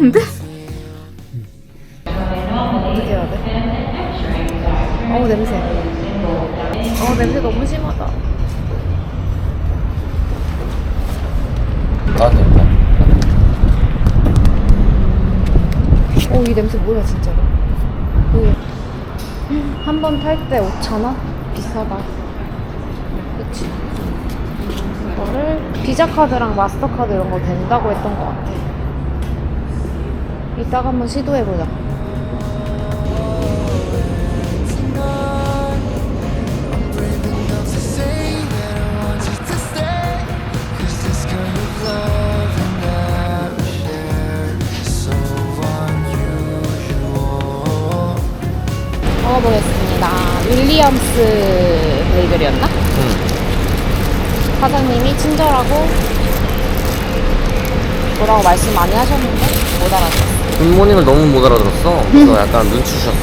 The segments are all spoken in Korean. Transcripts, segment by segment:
무서운데? 어떻게 해야 돼? 어우 냄새. 어 냄새 너무 심하다. 나한테 있다. 어, 이 냄새 뭐야, 진짜로. 한 번 탈 때 5,000원? 비싸다. 그치. 이거를 비자카드랑 마스터카드 이런 거 된다고 했던 것 같아. 이따가 한번 시도해보자. 먹어보겠습니다. 윌리엄스 베이글이었나? 사장님이 친절하고 뭐라고 말씀 많이 하셨는데 못 알아듣었어. 굿모닝을 너무 못 알아들었어. 그래서 약간 눈치 주셨어.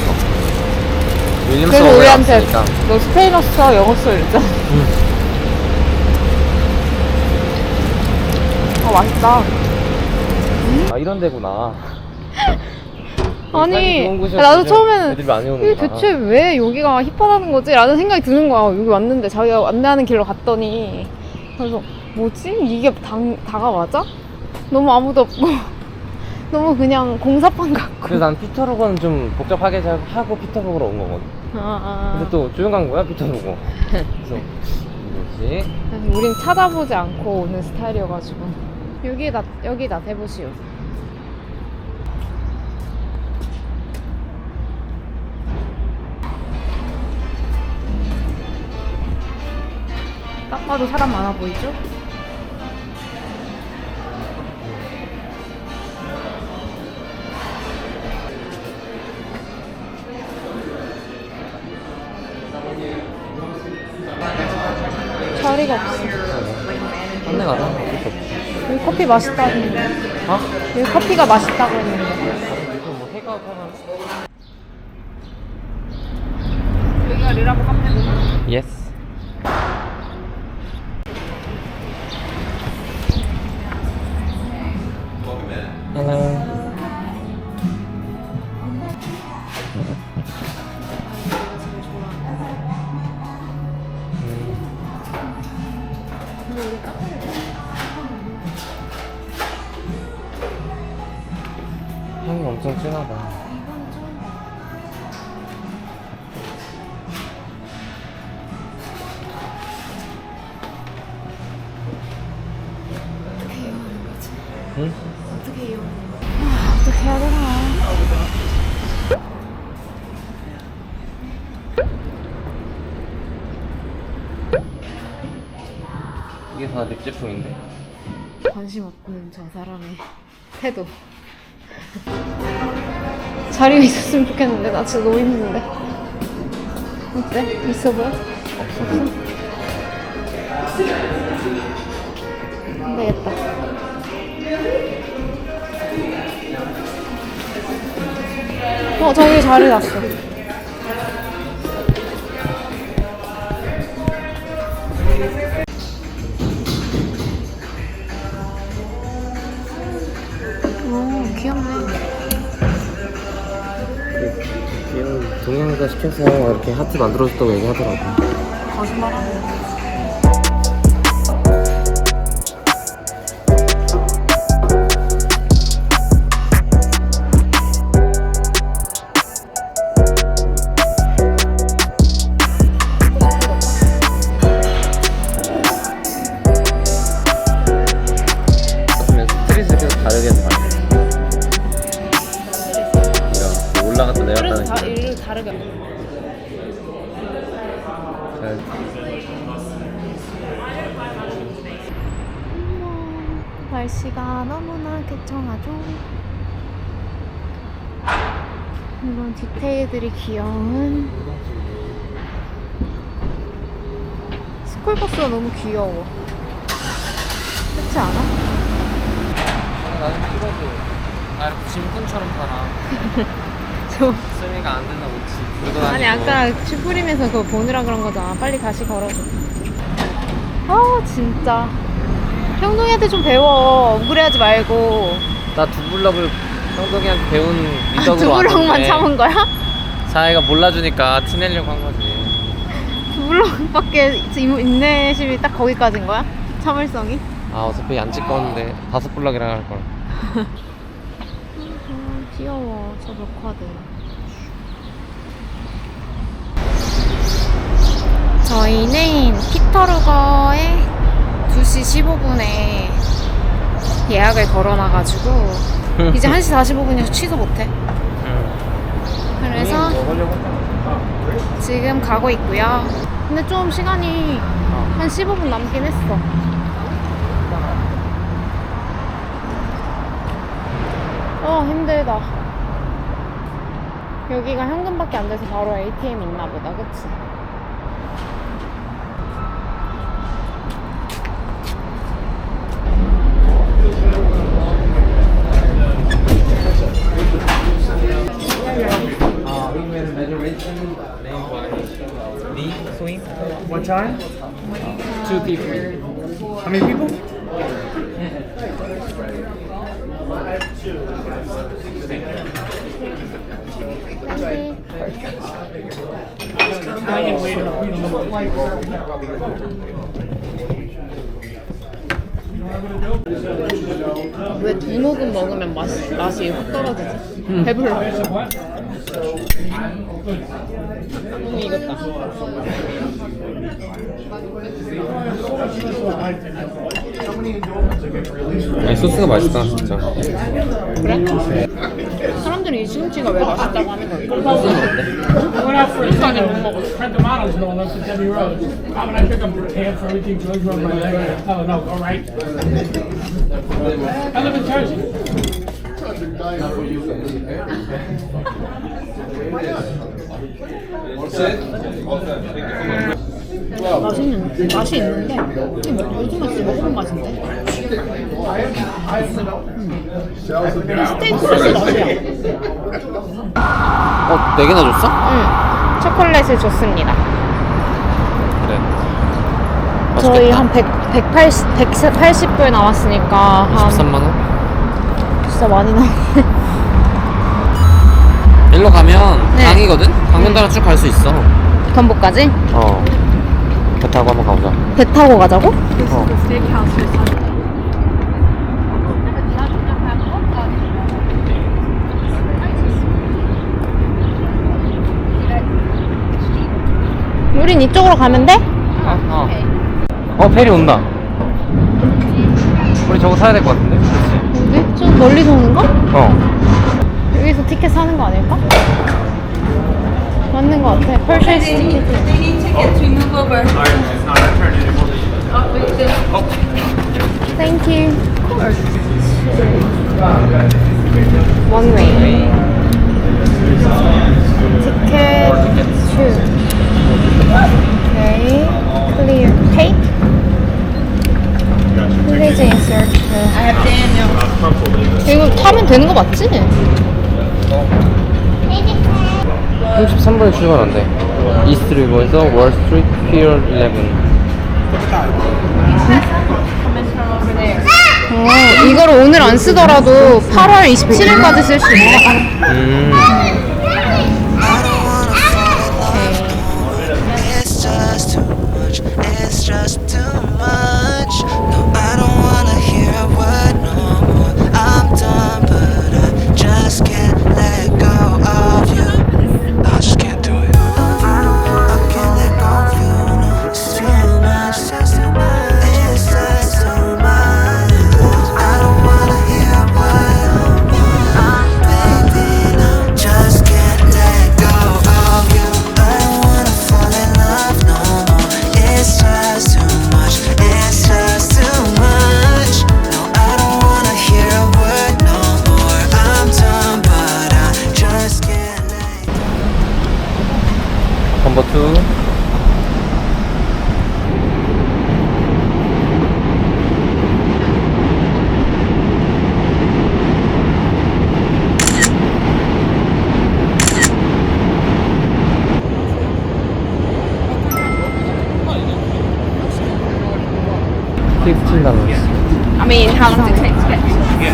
윌리엄스 그래서 오래 우리한테 왔으니까. 너 스페인어 써, 영어 써 이랬잖아. 어 맛있다. 아 이런 데구나. 아니 살기 좋은 곳이었으면 나도 처음에는 애들이 많이 이게. 대체 왜 여기가 힙하다는 거지? 라는 생각이 드는 거야. 여기 왔는데 자기가 안내하는 길로 갔더니 그래서 뭐지? 이게 당, 다가 맞아? 너무 아무도 없고 너무 그냥 공사판 같고 그래서 난 피터로거는 좀 복잡하게 잘 하고 피터로거로 온 거거든. 아, 아. 근데 또 조용한 거야 피터로거. 그래서 뭐지? 그래서 우린 찾아보지 않고 오는 스타일이어가지고 여기다 여기다 대보시오 딱 봐도 사람 많아 보이죠? 자리가 없어 한대 가자. 어쩔 수 없지. 여기 커피 맛있다고 했는데 어? 여기 커피가 맛있다고 했는데 이거 뭐 테이크아웃 하나. 여기가 르라보 카페구나 예스. 헬 응? 어떻게? 아, 어떻게 해야 되나 이게 다립 제품인데. 관심 없는 저 사람의 태도 자리가 있었으면 좋겠는데 나 진짜 너무 힘든데 어때? 있어 보여? 없어 안 되겠다 어 저기 자리 났어. 오 귀엽네. 귀여운 동양가 시켜서 이렇게 하트 만들어줬다고 얘기하더라고. 거짓말하네 개청하죠. 이런 디테일들이 귀여운 스쿨버스가 너무 귀여워. 그렇지 않아? 나좀 찍어줘. 나 이렇게 짐꾼처럼 살아. 저 쌤이가 안 된다고 지 아니. 아까 슈프림에서 그거 보느라 그런 거잖아. 빨리 다시 걸어줘. 아 진짜. 형동이한테 좀 배워. 억울해하지 말고. 나 두블럭을 형덕이한테 배운 아, 미덕으로 두 블럭만 왔는데 참은 거야? 자기가 몰라주니까 티내려고 한 거지 두 블럭밖에 임- 인내심이 딱 거기까지인 거야? 참을성이? 아 어차피 안 찍었는데 다섯 블럭이라 할걸 아, 귀여워 저 벽화들 저희는 피터루거에 2시 15분에 예약을 걸어놔가지고 이제 1시 45분이어서 취소 못해. 그래서 지금 가고 있고요. 근데 좀 시간이 한 15분 남긴 했어. 어 힘들다. 여기가 현금밖에 안 돼서 바로 ATM 있나 보다 그치? Time? Two people. How many people? 왜두 모금 먹으면 맛이, 맛이 확 떨어지지? 배불러 익었다 아니 소스가 맛있다 진짜 그래? 사람들이 이 시금치가 왜 맛있다고 하는 거야? 소스는 어때? When I first started, print the models no less than Debbie Rose. How would I pick up the tab for everything George run my leg? Oh no, all right. I live in Jersey. 맛있는, 맛이 있는데 요즘 맛이 먹어본 맛인데? 음. 스테이크 소스 맛이야 어? 네 개나 줬어? 응 초콜릿을 줬습니다 그래 저희 맛있겠다. 한 100, 180, 180불 나왔으니까 한 13만 원? 진짜 많이 나왔네 일로 가면 네. 강이거든? 강변다로 쭉갈 수 있어 전복까지? 어 배 타고 한번 가보자 배 타고 가자고? 어. 우린 이쪽으로 가면 돼? 어, 어. 어 페리 온다 우리 저거 사야 될 것? 좀 멀리서 오는 거? 어 여기서 티켓 사는 거 아닐까? 맞는 거 같아. 펄쉐스 티켓. They need tickets, we move over. Thank you. One way. Ticket two. Okay. Clear. Pay. Please insert. I have Daniel. 이거 타면 되는 거 맞지? 33분에 출발한대 이스트 리버에서 월 스트리트 피어 11 어, 이거를 오늘 안 쓰더라도 8월 27일까지 쓸 수 있어. 음. 16 달러 I mean, how long does it take to get? Yeah,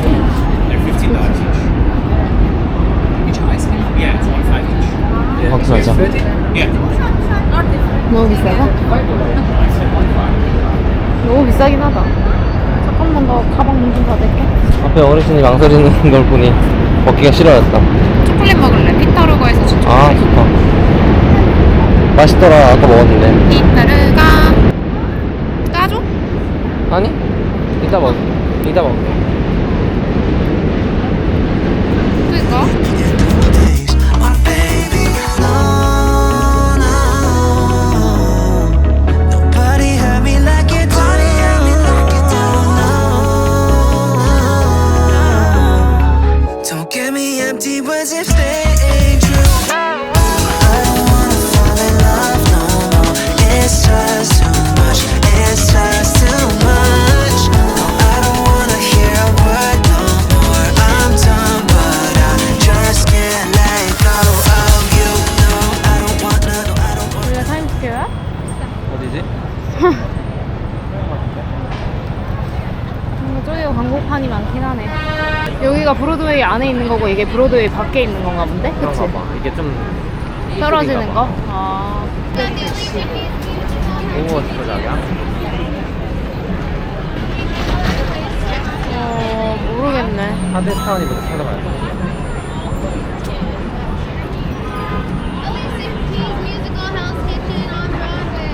they're fifteen dollars each. Yeah, it's one five each. 확실하죠? Yeah. 너무 비싸가? 너무 비싸긴 하다. 잠깐만 나 가방 문좀 닫을게. 앞에 어르신이 망설이는 걸 보니 먹기가 싫어졌다. 초콜릿 먹을래. 피타루가에서 준 아, 초콜릿. 좋다. 맛있더라. 아까 먹었는데. 까줘? 아니? 이따 먹. 이따 먹. 그니까. Don't give me empty words if they ain't 저기 광고판이 많긴 하네. 여기가 브로드웨이 안에 있는 거고 이게 브로드웨이 밖에 있는 건가 본데? 그치? 그런가 봐. 이게 좀 떨어지는 거? 아. 오버워치 조작이야? 어, 모르겠네. 하드스타운이부터 찾아봐야 돼.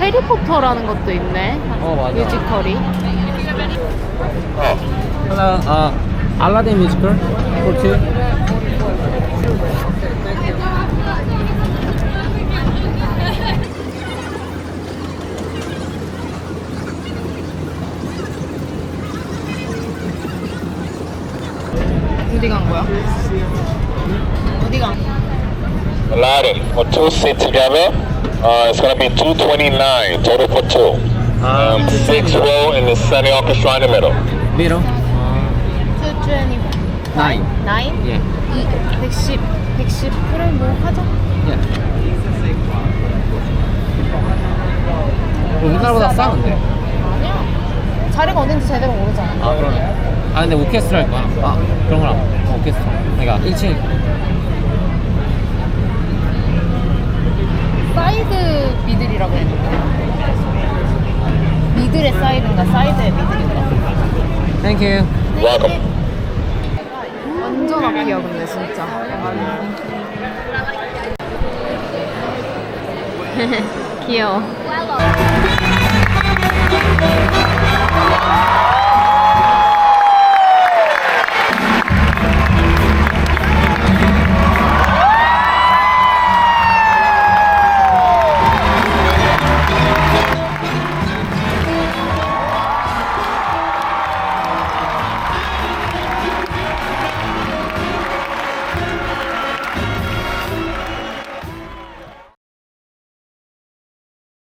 해리포터라는 것도 있네. 어, 맞아. 뮤지컬이. 하나, 아, 알라딘 뮤지컬? 그렇지. 어디 간 거야? 어디 간 거야? Aladdin, for two sit together, uh, it's gonna be 229 total for two. 아, Um, six row and the Sunny Orchestra in the middle. 미러? 투트웬티 나인. 나인? 예. 이 110, 110 그래 뭐 하자. 예. 우리나라보다 싸는데? 아니야. 자리가 어딘지 제대로 모르잖아. 아, 그러네. 아, 근데 오케스트라 할 거야. 아, 그런 거랑. 어, 오케스트라. 그러니까 1층. 사이드 미들이라고 했는데. 미들의 사이드인가 사이드의 미들인가 땡큐 완전 앞이야 근데 진짜. 귀여워.